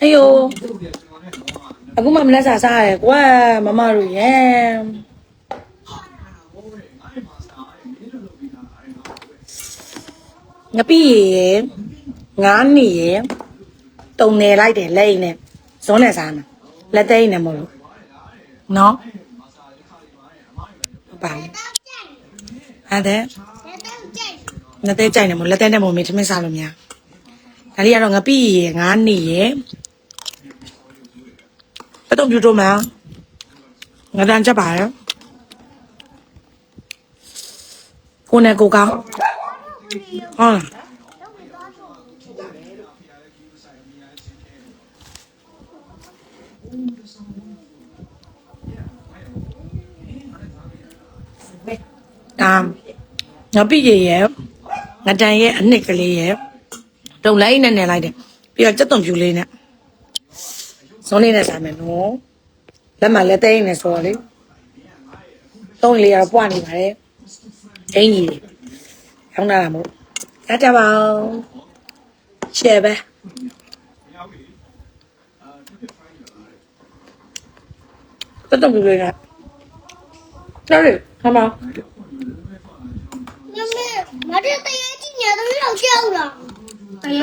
ဟေးယိုအခုမှမလက်စားစားရတယ်ကွာမမတို့ရဲ့ငပိရေငါးနေရေတုံနေလိုက်တယ်လက်အိမ်နဲ့ဇွန်းနဲ့စားမှာလက်သိမ်းနဲ့မဟုတ်လို့နော်ဟုတ်ပါဘူးအဲ့ဒါလက်သေးကြိုက်နေမလို့လက်သေးနဲ့မမင်းထမင်းစားလို့မရဒါလေးကတော့ငပိရေငါးနေရေ လုပ်ပြတော့မှငဒန်ချက်ပါရဲ့ကိုနဲ့ကိုကောင်းဟုတ်လားအာငပိရရဲ့ငတန်ရဲ့အနှစ်ကလေးရဲ့တုံလိုက်နဲ့နယ်လိုက်တယ်ပြီးတော့ကြက်သွန်ဖြူလေးနဲ့ ဇွန်လေးနဲ့စားမယ်နော်လက်မှာလက်သိမ်းနေဆိုတော့လေသုံးလေးရပွားနေပါတယ်အင်းကြီးရောင်းလာတာမို့ကြားကြပါအောင်ရှယ်ပဲတက်တုံလေးကတော်တယ်ခမမမမတရတရကြီးညာတော့ရောက်ကြအောင်လားတရ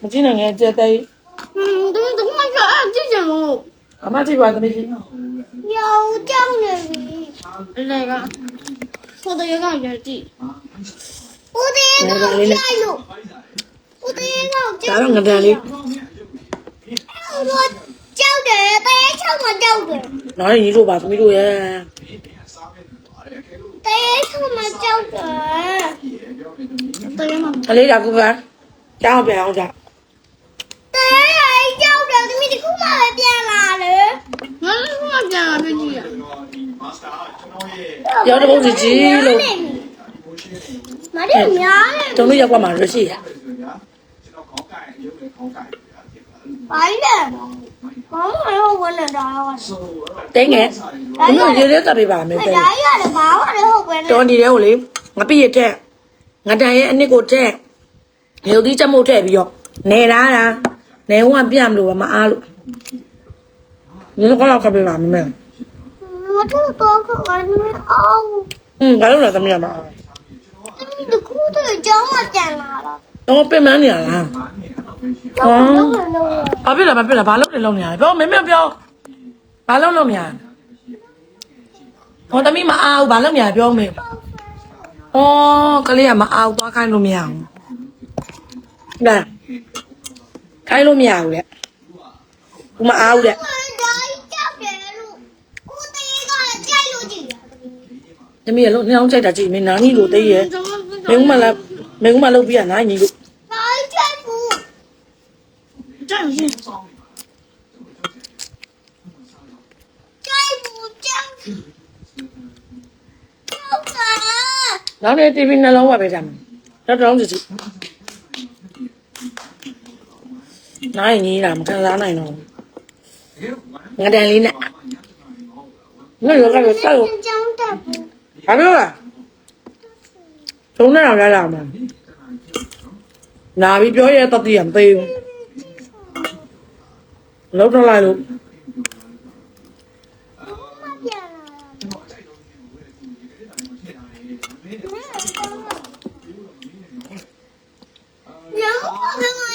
မကြည့်နိုင်ငယ်ကြတဲ့อืม ဘူးအမတိပါသမီးယောကြောက်နေပြီအလေကဖိုတိုရကောင်ပြန်ကြည့်ဦးတရေကောင်ကြိုက်လို့ဦးတရေကောင်ကြိုက်ဒါတော့ငဒန်လေးတော့ကြောက်တယ်တရေချောက်မကြောက်တယ်နားရီတို့ပါသမီးတို့ရဲ့တရေချောက်မကြောက်တယ်တရေမအလေးဒါကူပါတောင်းပြန်အောင်ကြ တစ်ခုမှပဲပြန်လာလေငါလည်းခုမှပြန်လာတွေ့ကြည့်ရရောင်းတပုံးစီကြီးလို့မတင်များလေတုံးလို့ရောက်ပါမှာလို့ရှိရပါလေဘာမှမဟုတ်ဘူးလေတော့တင်းငယ်ဘယ်လိုရေရဲတပ်ပြပါမယ်ပဲဒါကြီးရတယ်ဘာမှမဟုတ်ဘူးလေတော်ဒီတဲ့ကိုလေငပိရထက်ငတန်ရဲ့အနစ်ကိုထက်ရုပ်သီးချက်မှုထည့်ပြီးတော့နေလာတာ နေဝပြမလို့မအားလို့ဒီတော့ကတော့ကပ်ပြပါမယ် 我这多可爱呢哦 อืมဘာလို့လဲသမီးကမအား 你的裤子脚我剪哪了 တော့ပြင်မနေရလား 脚我都很弄了 ဘာဖြစ်လဲဘာဖြစ်လဲဘာလို့လဲလုံးနေရလဲပြောမင်းမပြောဘာလို့လုံးနေရလဲဟောသမီးမအားဘူးဘာလို့နေရလဲပြောမင်းဩကလေးကမအားဘူးသွား ခိုင်းလို့မရဘူးတဲ့ကိုမအားဘူးတဲ့သမီးရလို့နှောင်းကြိုက်တာကြည့်မင်းနာကြီးလိုသိရမင်းကမလားမင်းကမလုပ်ပြရနာကြီးလို့နာကြီးကြိုက်ဘူးကြိုက်ရင်ကြိုက်ဘူးကြိုက်ဘူးနောက်နေ့ TV နှလုံးဝပဲကြမှာတော်တော်ကြည့် nói gì làm cái giá này rồi. Nghe đây lý nè nó được cái được sao à đó là chúng nó nào ra làm à nào biết nói ra tao tiền tiền lúc nó lại được. No.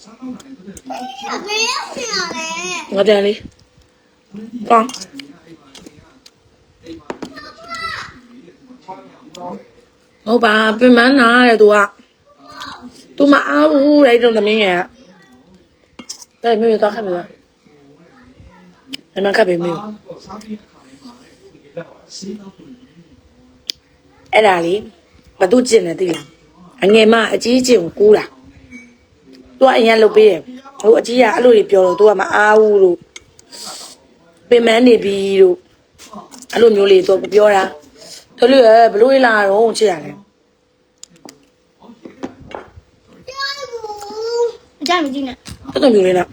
အဖေရောက်နေရလေငါတန်လေးကောင်းဟုတ်ပါပြမနာတဲ့သူကသူမအားဘူးတဲ့တော့သမင်းငယ်ကတဲ့မေမေသွားခက်ပြီလားအမခက်ပြီမေအဲ့ဒါလေဘာတို့ကျင်နေသိလားအငယ်မအကြီးကျင်ကိုကူးလား သူကအရင်လှုပ်ပေးတယ်ဟိုအကြီးကအဲ့လိုကြီးပြောလို့သူကမအားဘူးလို့ပင်မနေပြီလို့အဲ့လိုမျိုးလေးသူပြောတာတို့လို့ရဘလို့လာတော့ချစ်ရတယ်အကြမ်းမကြည့်နဲ့တော်တော်မျိုးလေးနော်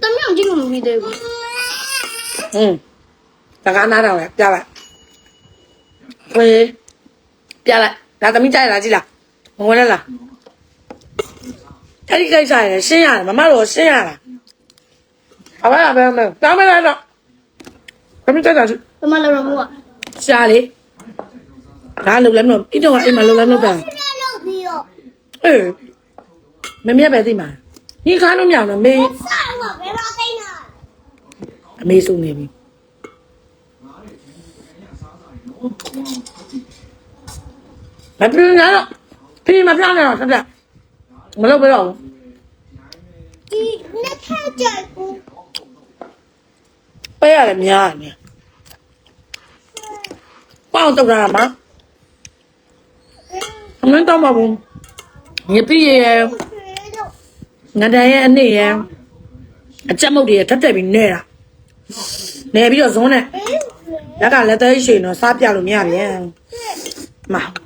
တမီးအောင်ကြည့်လို့မပြီးသေးဘူးဟင်းဒါကနားတော့ရပြပါဝေးပြလိုက်ဒါသမီးကြိုက်လားကြည့်လားမဝင်လား အဲ့ဒီကိစ္စရယ်ရှင်းရတယ်မမတို့ရှင်းရတာအဘအဘမတောင်းမလားတော့ခမတက်တာဘယ်မှာလောက်တော့မို့อ่ะရှာလေဒါလုံလည်းမလို့အိတော့အိမ်မှာလုံလည်းမလို့ပါခဏလောက်ပြီးတော့အေးမမြတ်ပဲသိမှာညီခါလို့မရဘူးမေဆောင်းတော့ဘယ်မှာသိနေတာအမေဆုံးနေပြီမပြင်းရတော့ပြင်းမပြနဲ့တော့တက်တက် မလုပ်ဘဲတော့ဒီနှစ်ခါကြိုက်ဘူးပဲရတယ်များတယ်ပေါအောင်တော့တာမအမင်းတော့မဘူးညပြည့်ရဲ့တော့ငဒန်ရဲ့အနည်းရဲ့အကြက်မုတ်တွေရဲ့ထက်တက်ပြီးနေတာနေပြီးတော့ဇွန်းနဲ့ဘယ်လက်ကလက်သေးရှိရင်တော့စားပြလို့မရပြန်မဘယ်ဖြစ်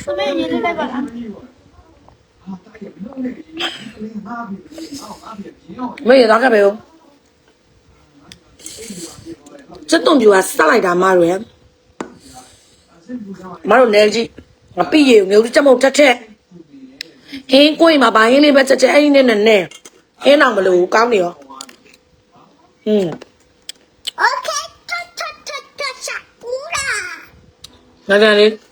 သမီးရေလေးလိုက်ပါလားမေရတော့ကပဲဦးချက်တုံပြူကစလိုက်တာမရယ်မတို့နေကြည့်မပြည့်ရငုပ်ချက်မုတ်တက်ထက်ဟင်းကိုင်မှာဗိုင်းလေးပဲချက်ချက်အဲ့ဒီနဲ့နဲ့ဟင်းအောင်မလို့ကောင်းနေရောဟင်းโอเคချက်ချက်ချက်ချက်ကူရာငါကလေး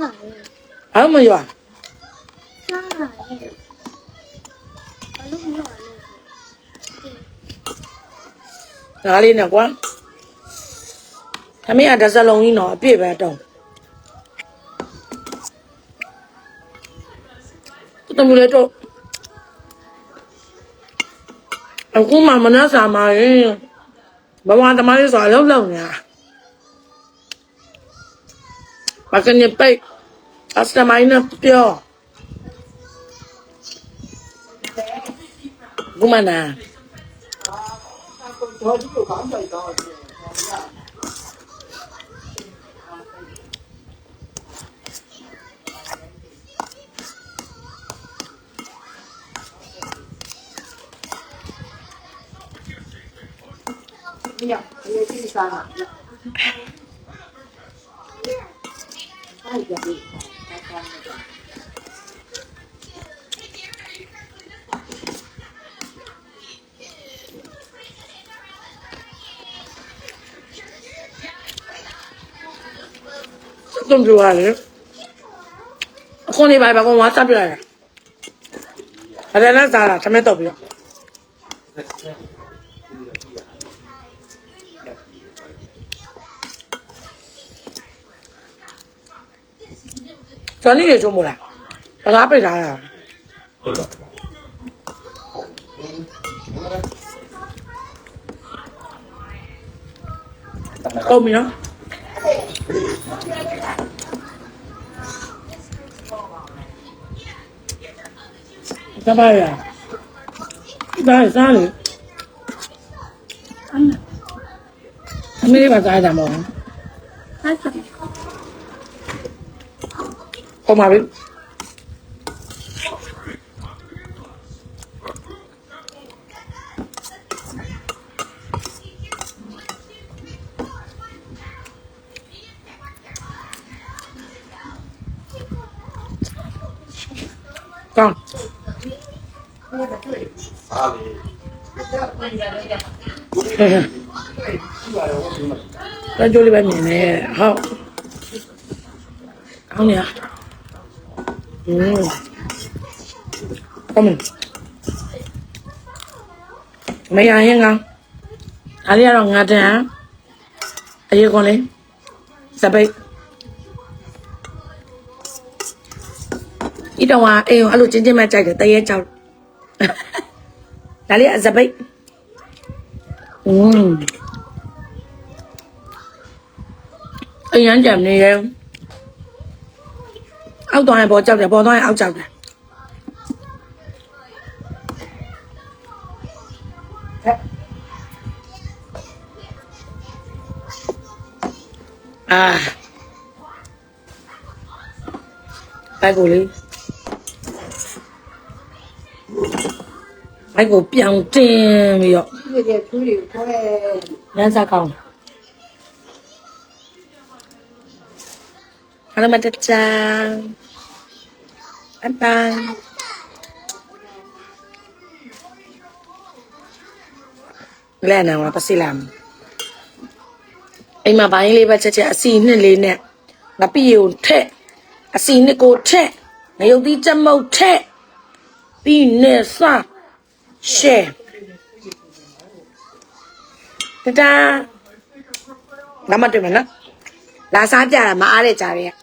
ပါဘူးအဲ့မရွာစားပါရဲ့ဘာလို့မရွာလဲဒါလေးနဲ့ကွာသမီးအတစလုံးကြီးတော့အပြည့်ပဲတုံးသူတမူလည်းတော့အခုမှမနှစာမှာရင်ဘဝသမားလေးဆိုအလုံးလုံးညာဘာကနေပိတ် အစတမိုင်းနဲ့ပြောဘု မနာတုံးပြရတယ်အခုနေပါဘာကောင်ဝါတပ်ပြရတယ်အဲ့ဒါနဲ့စားတာသမက်တော့ပြီးတော့ကျော်နေရချုံမလားဘာသာပိတ်ထားတာကုန်ပြီနော် ။တပါရ။ဒါစားလေ။အမေကစားတယ်မဟုတ်ဘူး။ဟုတ်ကဲ့။ဟောမှာပြီ။ ကောင်းအားလေဟဲ့ဟဲ့ကြိုးလေးပဲမြင်နေဟုတ်ဟုတ်နေရอืมကောင်းမရရင်ကောင်းအားရတော့ငါတန်းအရေးကောင်းလေစပိတ် ဤတော့ဟာအေးအဲ့လိုချင်းချင်းမှကြိုက်တယ်တရေကြောက်ဒါလေးအစပိတ်อืมအရင်ကြံနေရဲ့အောက်သွားရင်ပေါ်ကြောက်တယ်ပေါ်သွားရင်အောက်ကြောက်တယ်အာဘိုက်ကိုလေ ဘိုက်ကိုပြောင်းတင်ပြီးတော့ဒီကသူတွေခွဲလမ်းစားကောင်းဟာလမတချာအပန်လဲနာမပစီလမ်အိမ်မှာဘိုင်းလေးပဲချက်ချက်အစီနှစ်လေးနဲ့ငပိကိုထက်အစီနှစ်ကိုထက်ငရုတ်သီးချက်မုတ်ထက်ပြီးနဲ့စ ရှယ်တတားငါမတွေ့မယ်နော်လာစားကြတာမအားတဲ့ကြားတွေက